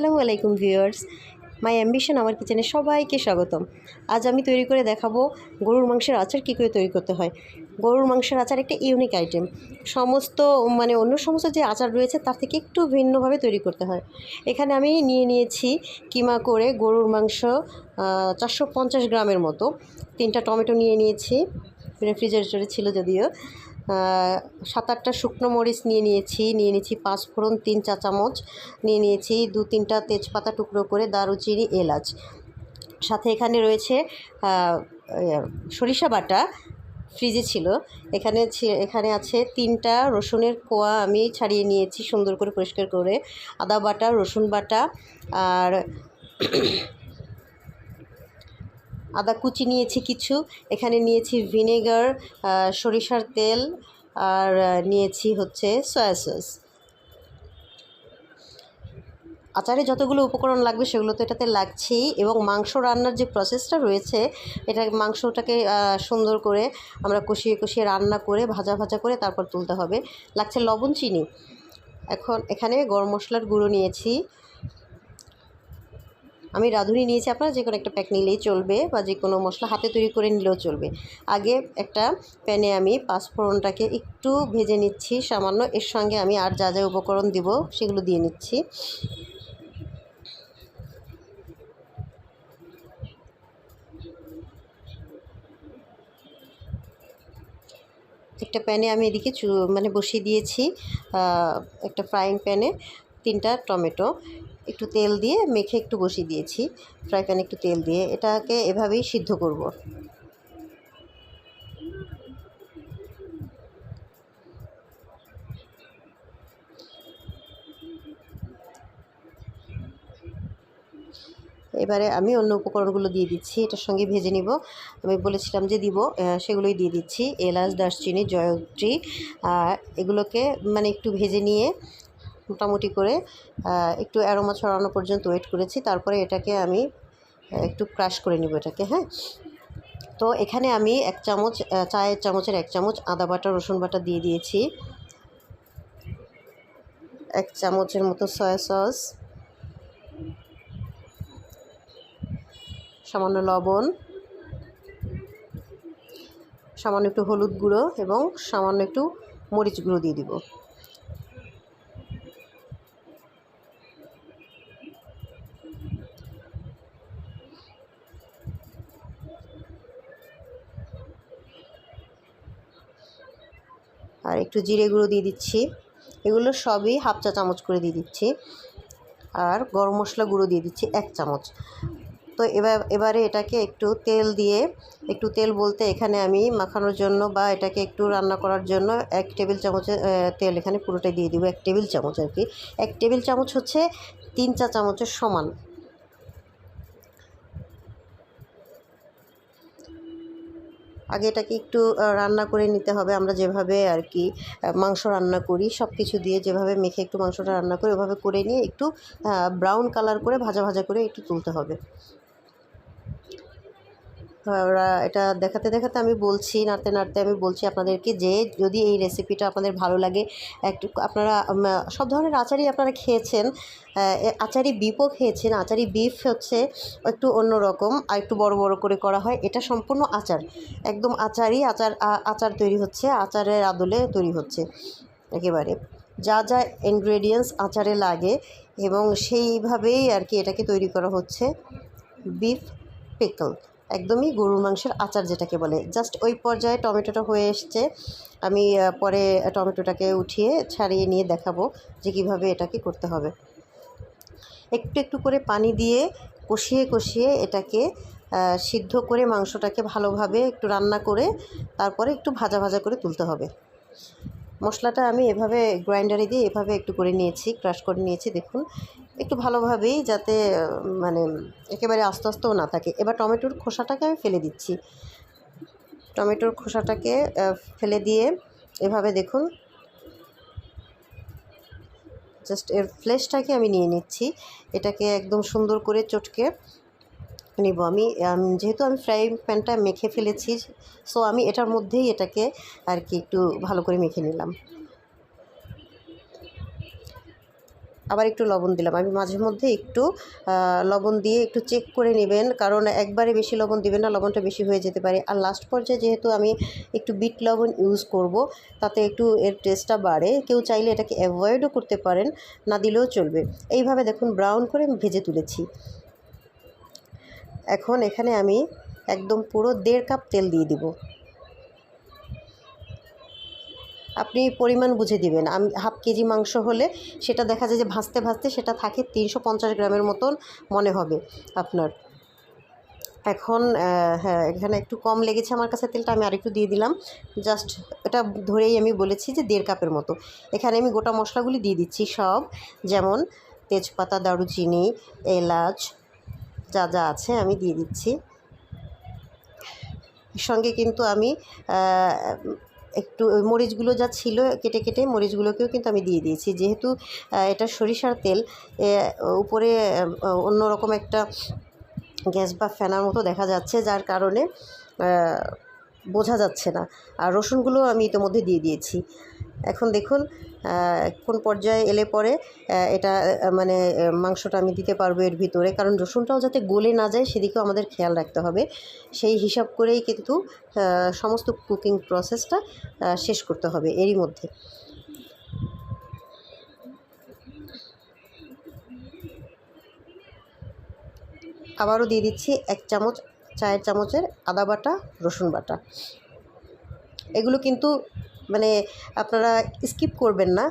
আসসালামু আলাইকুম ভিউয়ার্স। মাই অ্যাম্বিশন, আমার কিচেনে সবাইকে স্বাগতম। আজ আমি তৈরি করে দেখাবো গরুর মাংসের আচার কী করে তৈরি করতে হয়। গরুর মাংসের আচার একটা ইউনিক আইটেম সমস্ত মানে অন্য সমস্ত যে আচার রয়েছে, তার থেকে একটু ভিন্নভাবে তৈরি করতে হয়। এখানে আমি নিয়ে নিয়েছি কিমা করে গরুর মাংস চারশো পঞ্চাশ গ্রামের মতো। তিনটা টমেটো নিয়ে নিয়েছি। রেফ্রিজারেটরে ছিল যদিও। সাত আটটা শুকনো মরিচ নিয়ে নিয়েছি নিয়ে নিয়েছি পাঁচ ফোড়ন তিন চা চামচ নিয়ে নিয়েছি দু তিনটা তেজপাতা টুকরো করে দারুচিনি এলাচ। সাথে এখানে রয়েছে আহ, সরিষা বাটা ফ্রিজে ছিল। এখানে এখানে আছে তিনটা রসুনের কোয়া আমি ছাড়িয়ে নিয়েছি সুন্দর করে পরিষ্কার করে। আদা বাটা রসুন বাটা আর আদা কুচি নিয়েছি কিছু। এখানে নিয়েছি ভিনেগার সরিষার তেল আর নিয়েছি হচ্ছে সয়া সস। আচারে যতগুলো উপকরণ লাগবে সেগুলো তো এটাতে লাগছেই এবং মাংস রান্নার যে প্রসেসটা রয়েছে, এটা মাংসটাকে সুন্দর করে আমরা কষিয়ে কষিয়ে রান্না করে, ভাজা ভাজা করে তারপর তুলতে হবে। লাগছে লবণ, চিনি। এখন এখানে গরম মশলার গুঁড়ো নিয়েছি। আমি রাঁধুনি নিয়েছি আপনারা যে কোনো একটা প্যাক নিলেই চলবে বা যে কোনো মশলা হাতে তৈরি করে নিলেও চলবে। আগে একটা প্যানে আমি পাঁচফোড়নটাকে একটু ভেজে নিচ্ছি, সামান্য এর সঙ্গে আমি আর যা যা উপকরণ দিব সেগুলো দিয়ে নিচ্ছি। একটা প্যানে আমি এদিকে মানে বসিয়ে দিয়েছি একটা ফ্রাইং প্যানে তিনটা টমেটো। একটু তেল দিয়ে মেখে একটু বসিয়ে দিয়েছি। ফ্রাই প্যানে একটু তেল দিয়ে এটাকে এভাবেই সিদ্ধ করব। এবারে আমি অন্য উপকরণগুলো দিয়ে দিচ্ছি, এটার সঙ্গে ভেজে নিব। আমি বলেছিলাম যে দিব সেগুলোই দিয়ে দিচ্ছি। এলাচ, দারচিনি, জয়ত্রী এগুলোকে মানে একটু ভেজে নিয়ে মোটামুটি করে একটু অ্যারোমা ছড়ানো পর্যন্ত ওয়েট করেছি। তারপরে এটাকে আমি একটু ক্রাশ করে নিব এটাকে হ্যাঁ? তো এখানে আমি এক চামচ চায়ের চামচের এক চামচ আদা বাটা, রসুন বাটা দিয়ে দিয়েছি। এক চামচের মতো সয়া সস। সামান্য লবণ। সামান্য একটু হলুদ গুঁড়ো এবং সামান্য একটু মরিচ গুঁড়ো দিয়ে দিব। আর একটু জিরে গুঁড়ো দিয়ে দিচ্ছি। এগুলো সবই হাফ চা চামচ করে দিয়ে দিচ্ছি। আর গরম মশলা গুঁড়ো দিয়ে দিচ্ছি এক চামচ। তো এবার, এবারে এটাকে একটু তেল দিয়ে, একটু তেল বলতে এখানে আমি মাখানোর জন্য বা এটাকে একটু রান্না করার জন্য এক টেবিল চামচের তেল এখানে পুরোটাই দিয়ে দিব, এক টেবিল চামচ আর কি। এক টেবিল চামচ হচ্ছে তিন চা চামচের সমান। আগে এটাকে একটু রান্না করে নিতে হবে। আমরা যেভাবে আর কি মাংস রান্না করি সব কিছু দিয়ে যেভাবে মেখে একটু মাংসটা রান্না করি, ওভাবে করে নিয়ে একটু ব্রাউন কালার করে ভাজা ভাজা করে একটু তুলতে হবে। ওরা এটা দেখাতে দেখাতে আমি বলছি, নাড়তে নাড়তে আমি বলছি আপনাদেরকে যে যদি এই রেসিপিটা আপনাদের ভালো লাগে, একটু আপনারা সব ধরনের আচারই আপনারা খেয়েছেন আচারি বিফও খেয়েছেন, আচারি বিফ হচ্ছে একটু অন্য রকম আর একটু বড় বড় করে করা হয়, এটা সম্পূর্ণ আচার, একদম আচারই আচার আচার তৈরি হচ্ছে, আচারের আদলে তৈরি হচ্ছে, একেবারে, যা যা ইনগ্রেডিয়েন্টস আচারে লাগে, এবং সেইভাবেই আর কি এটাকে তৈরি করা হচ্ছে বিফ পিকল একদমই গরুর মাংসের আচার যেটাকে বলে। জাস্ট ওই পর্যায়ে টমেটোটা হয়ে এসছে। আমি পরে টমেটোটাকে উঠিয়ে ছাড়িয়ে নিয়ে দেখাবো যে কীভাবে এটাকে করতে হবে। একটু একটু করে পানি দিয়ে কষিয়ে কষিয়ে এটাকে সিদ্ধ করে মাংসটাকে ভালোভাবে একটু রান্না করে তারপরে একটু ভাজা ভাজা করে তুলতে হবে। মশলাটা আমি এভাবে গ্রাইন্ডারে দিয়ে এভাবে একটু করে নিয়েছি, ক্রাশ করে নিয়েছি, দেখুন। একটু ভালোভাবেই যাতে মানে একেবারে আস্তে আস্তেও না থাকে। এবার টমেটোর খোসাটাকে আমি ফেলে দিচ্ছি। টমেটোর খোসাটাকে ফেলে দিয়ে এভাবে দেখুন। জাস্ট এর ফ্লেশটাকে আমি নিয়ে নিচ্ছি। এটাকে একদম সুন্দর করে চটকে নিব। আমি যেহেতু আমি ফ্রাই প্যানটা মেখে ফেলেছি, সো আমি এটার মধ্যেই এটাকে আর কি একটু ভালো করে মেখে নিলাম। আবার একটু লবণ দিলাম। আমি মাঝে মধ্যে একটু লবণ দিয়ে একটু চেক করে নেবেন, কারণ একবারে বেশি লবণ দিবেন না, লবণটা বেশি হয়ে যেতে পারে। আর লাস্ট পর্যায়ে যেহেতু আমি একটু বিট লবণ ইউজ করব, তাতে একটু এর টেস্টটা বাড়ে। কেউ চাইলে এটাকে অ্যাভয়েডও করতে পারেন, না দিলেও চলবে। এইভাবে দেখুন ব্রাউন করে আমি ভেজে তুলেছি। এখন এখানে আমি একদম পুরো দেড় কাপ তেল দিয়ে দিব। আপনি পরিমাণ বুঝে দিবেন। আমি হাফ কেজি মাংস হলে সেটা দেখা যায় যে ভাজতে ভাজতে সেটা থাকে তিনশো পঞ্চাশ গ্রামের মতন মনে হবে আপনার। এখন হ্যাঁ এখানে একটু কম লেগেছে আমার কাছে তেলটা, আমি আরেকটু দিয়ে দিলাম। জাস্ট এটা ধরেই আমি বলেছি যে দেড় কাপের মতো। এখানে আমি গোটা মশলাগুলি দিয়ে দিচ্ছি সব, যেমন তেজপাতা, দারুচিনি, এলাচ যা যা আছে আমি দিয়ে দিচ্ছি। সঙ্গে কিন্তু আমি একটু মরিচগুলো যা ছিল, কেটে কেটে মরিচগুলোকেও কিন্তু আমি দিয়ে দিয়েছি। যেহেতু এটা সরিষার তেল উপরে অন্যরকম একটা গ্যাস বা ফ্যানার মতো দেখা যাচ্ছে, যার কারণে বোঝা যাচ্ছে না। আর রসুনগুলো আমি ইতিমধ্যে দিয়ে দিয়েছি। এখন দেখুন কোন পর্যায়ে এলে পরে এটা মানে মাংসটা আমি দিতে পারব এর ভিতরে। কারণ রসুনটাও যাতে গলে না যায়, সেদিকেও আমাদের খেয়াল রাখতে হবে। সেই হিসাব করেই কিন্তু সমস্ত কুকিং প্রসেসটা শেষ করতে হবে এরই মধ্যে। আবারও দিয়ে দিচ্ছি এক চামচ চায়ের চামচের আদা বাটা, রসুন বাটা। এগুলো কিন্তু মানে আপনারা স্কিপ করবেন না।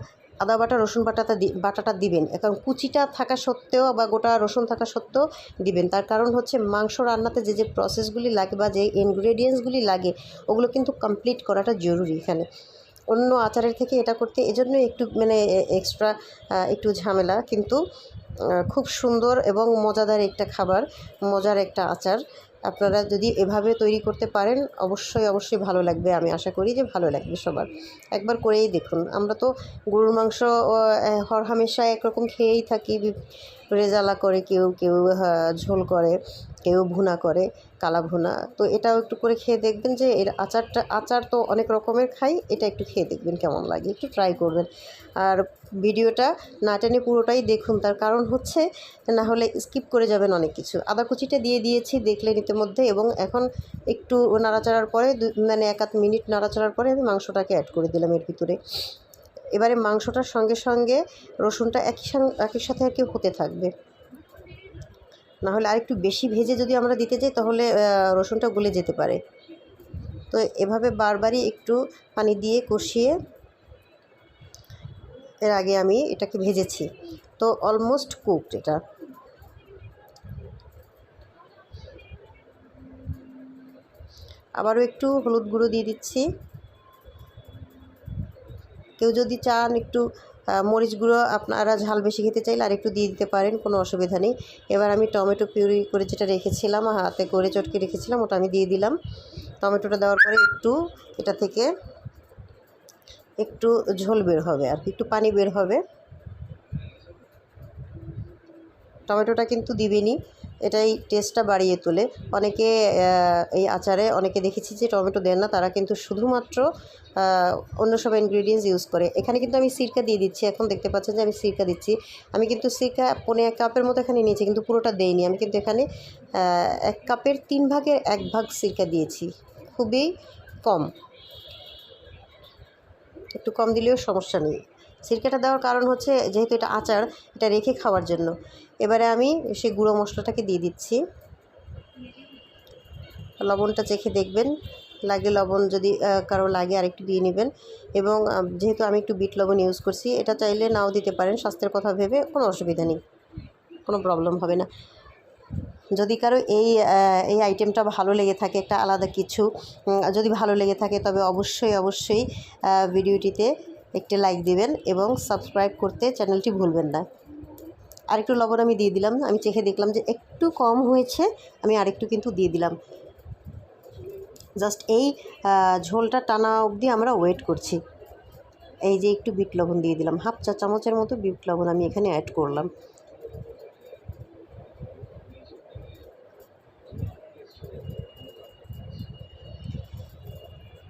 আদা বাটা, রসুন বাটাটা বাটাটা দিবেন। কারণ কুচিটা থাকা সত্ত্বেও বা গোটা রসুন থাকা সত্ত্বেও দিবেন। তার কারণ হচ্ছে মাংস রান্নাতে যে যে প্রসেসগুলি লাগে বা যে ইনগ্রেডিয়েন্টসগুলি লাগে, ওগুলো কিন্তু কমপ্লিট করাটা জরুরি এখানে। অন্য আচারের থেকে এটা করতে এজন্য একটু মানে এক্সট্রা একটু ঝামেলা। কিন্তু খুব সুন্দর এবং মজাদার একটা খাবার, মজার একটা আচার। আপনারা যদি এভাবে তৈরি করতে পারেন, অবশ্যই অবশ্যই ভালো লাগবে। আমি আশা করি যে ভালো লাগবে সবার। একবার করেই দেখুন। আমরা তো গরুর মাংস হর হামেশা একরকম খেয়েই থাকি। রেজালা করে কেউ কেউ ঝোল করে। কেউ ভুনা করে, কালা ভুনা। তো এটাও একটু করে খেয়ে দেখবেন যে এর আচারটা, আচার তো অনেক রকমের খাই, এটা একটু খেয়ে দেখবেন কেমন লাগে, একটু ট্রাই করবেন। আর ভিডিওটা না টেনে পুরোটাই দেখুন, তার কারণ হচ্ছে না হলে স্কিপ করে যাবেন অনেক কিছু। আদা কুচিটা দিয়ে দিয়েছি দেখলেন ইতিমধ্যে এবং এখন একটু নাড়াচাড়ার পরে মানে এক আধ মিনিট নাড়াচাড়ার পরে আমি মাংসটাকে অ্যাড করে দিলাম এর ভিতরে। এবারে মাংসটার সঙ্গে সঙ্গে রসুনটা একই সঙ্গে, একই সাথে আর কি হতে থাকবে। না হলে আরেকটু বেশি ভেজে যদি আমরা দিতে যাই, তাহলে রসুনটা গলে যেতে পারে। তো এভাবে বারবারই একটু পানি দিয়ে কষিয়ে এর আগে আমি এটাকে ভেজেছি। তো অলমোস্ট কুকড এটা। আবারও একটু হলুদ গুঁড়ো দিয়ে দিচ্ছি। কেউ যদি চান একটু মরিচ গুঁড়ো আপনারা ঝাল বেশি খেতে চাইলে আর একটু দিয়ে দিতে পারেন, কোনো অসুবিধা নেই। এবার আমি টমেটো পিউরি করে যেটা রেখেছিলাম হাতে করে চটকে রেখেছিলাম, ওটা আমি দিয়ে দিলাম। টমেটোটা দেওয়ার পরে একটু এটা থেকে একটু ঝোল বের হবে আর একটু পানি বের হবে। টমেটোটা কিন্তু দিবেনি। এটাই টেস্টটা বাড়িয়ে তোলে। অনেকে এই আচারে অনেকে দেখেছি যে টমেটো দেন না, তারা কিন্তু শুধুমাত্র অন্য সব ইনগ্রিডিয়েন্টস ইউজ করে। এখানে কিন্তু আমি সিরকা দিয়ে দিচ্ছি। এখন দেখতে পাচ্ছেন যে আমি সিরকা দিচ্ছি। আমি কিন্তু সিরকা পনে এক কাপের মতো এখানে নিয়েছি, কিন্তু পুরোটা দেইনি। আমি কিন্তু এখানে এক কাপের তিন ভাগের এক ভাগ সিরকা দিয়েছি। খুবই কম। একটু কম দিলেও সমস্যা নেই। সিরকাটা দেওয়ার কারণ হচ্ছে যেহেতু এটা আচার, এটা রেখে খাওয়ার জন্য। এবারে আমি সেই গুঁড়ো মশলাটাকে দিয়ে দিচ্ছি। লবণটা চেখে দেখবেন। লাগে লবণ যদি কারও লাগে আর একটু দিয়ে নেবেন। এবং যেহেতু আমি একটু বিট লবণ ইউজ করছি, এটা চাইলে নাও দিতে পারেন। স্বাস্থ্যের কথা ভেবে কোনো অসুবিধা নেই। কোনো প্রবলেম হবে না। যদি কারও এই এই আইটেমটা ভালো লেগে থাকে, একটা আলাদা কিছু যদি ভালো লেগে থাকে, তবে অবশ্যই অবশ্যই ভিডিওটিতে একটি লাইক দিবেন এবং সাবস্ক্রাইব করতে চ্যানেলটি ভুলবেন না। আরেকটু লবণ আমি দিয়ে দিলাম, আমি চেখে দেখলাম যে একটু কম হয়েছে, আমি আরেকটু কিন্তু দিয়ে দিলাম। জাস্ট এই ঝোলটা টানা অবধি আমরা ওয়েট করছি। এই যে একটু বিট লবণ দিয়ে দিলাম, হাফ চা চামচের মতো বিট লবণ আমি এখানে অ্যাড করলাম।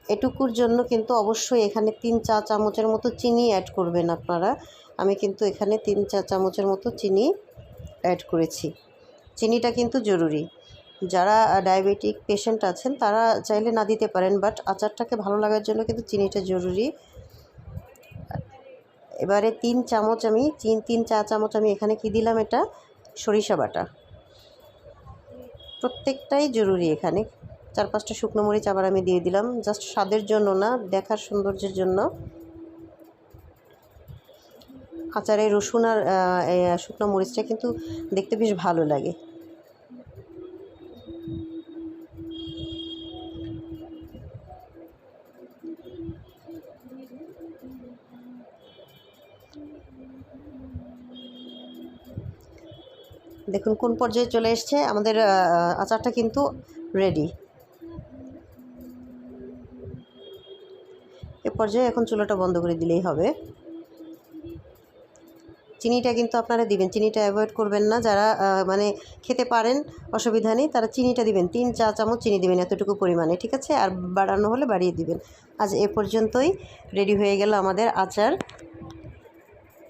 এটুকুর জন্য কিন্তু অবশ্যই এখানে তিন চা চামচের মতো চিনি অ্যাড করবেন আপনারা। আমি কিন্তু এখানে তিন চা চামচের মতো চিনি অ্যাড করেছি। চিনিটা কিন্তু জরুরি। যারা ডায়াবেটিক পেশেন্ট আছেন, তারা চাইলে না দিতে পারেন বাট আচারটাকে ভালো লাগার জন্য কিন্তু চিনিটা জরুরি। এবারে তিন চামচ আমি, তিন তিন চা চামচ আমি এখানে কি দিলাম এটা? সরিষা বাটা। প্রত্যেকটাই জরুরি এখানে। চার পাঁচটা শুকনো মরিচ আবার আমি দিয়ে দিলাম। জাস্ট স্বাদের জন্য না, দেখার সৌন্দর্যের জন্য। আচারে রসুন আর শুকনো মরিচটা কিন্তু দেখতে বেশ ভালো লাগে। দেখুন কোন পর্যায়ে চলে এসছে। আমাদের আচারটা কিন্তু রেডি এ পর্যায়ে এখন চুলাটা বন্ধ করে দিলেই হবে। চিনিটা কিন্তু আপনারা দিবেন, চিনিটা অ্যাভয়েড করবেন না। যারা মানে খেতে পারেন, অসুবিধা নেই, তারা চিনিটা দিবেন। তিন চা চামচ চিনি দিবেন এতটুকু পরিমাণে, ঠিক আছে? আর বাড়ানো হলে বাড়িয়ে দিবেন। আজ এ পর্যন্তই, রেডি হয়ে গেল আমাদের আচার।